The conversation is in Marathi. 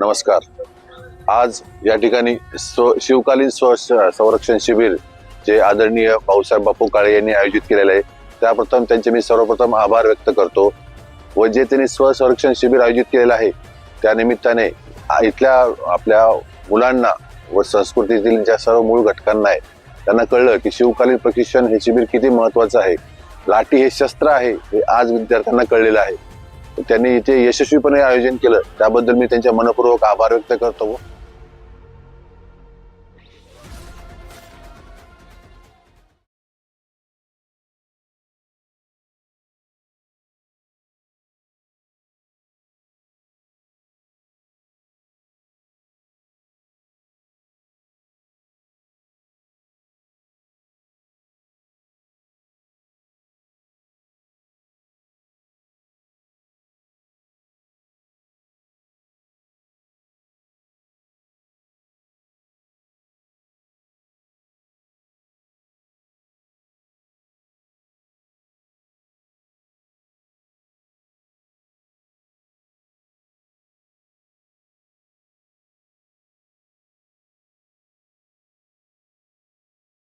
नमस्कार. आज या ठिकाणी स्व शिवकालीन स्व संरक्षण शिबिर जे आदरणीय भाऊसाहेब बापू काळे यांनी आयोजित केलेलं आहे. त्याप्रथम त्यांचे मी सर्वप्रथम आभार व्यक्त करतो. व जे त्यांनी स्वसंरक्षण शिबिर आयोजित केलेलं आहे त्यानिमित्ताने इथल्या आपल्या मुलांना व संस्कृतीतील ज्या सर्व मूळ घटकांना आहे त्यांना कळलं की शिवकालीन प्रशिक्षण हे शिबिर किती महत्वाचं आहे. लाठी हे शस्त्र आहे हे आज विद्यार्थ्यांना कळलेलं आहे. त्यांनी इथे यशस्वीपणे आयोजन केलं. त्याबद्दल मी त्यांच्या मनपूर्वक आभार व्यक्त करतो.